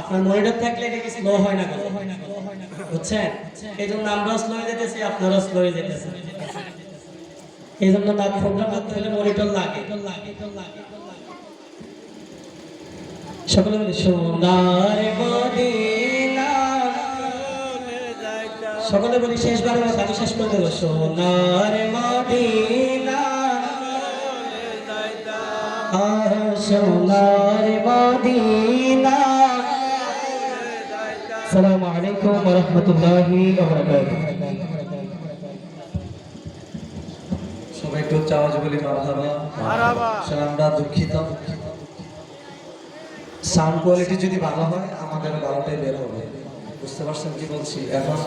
আপনার মনিটর থাকলে এটা কি স্লো হয় না বুঝছেন? এই জন্য স্লো যেতেছি স্লো এই জন্য তার প্রোগ্রাম করতে হলে মনিটর লাগে। সকলে বলি সোনার সকলে বলি শেষবার আমি শেষ করে দেবো। সোনার সোনার মদিনা আসসালামু আলাইকুম ওয়া রাহমাতুল্লাহি ওয়া বারাকাতুহু। সবাই একটু চাওয়াজ আওয়াজে বলি মারহাবা। আমরা দুঃখিত। সাউন্ড কোয়ালিটি যদি ভালো হয় আমাদের ভালোটাই বের হবে। বুঝতে পারছেন কি বলছি? এখন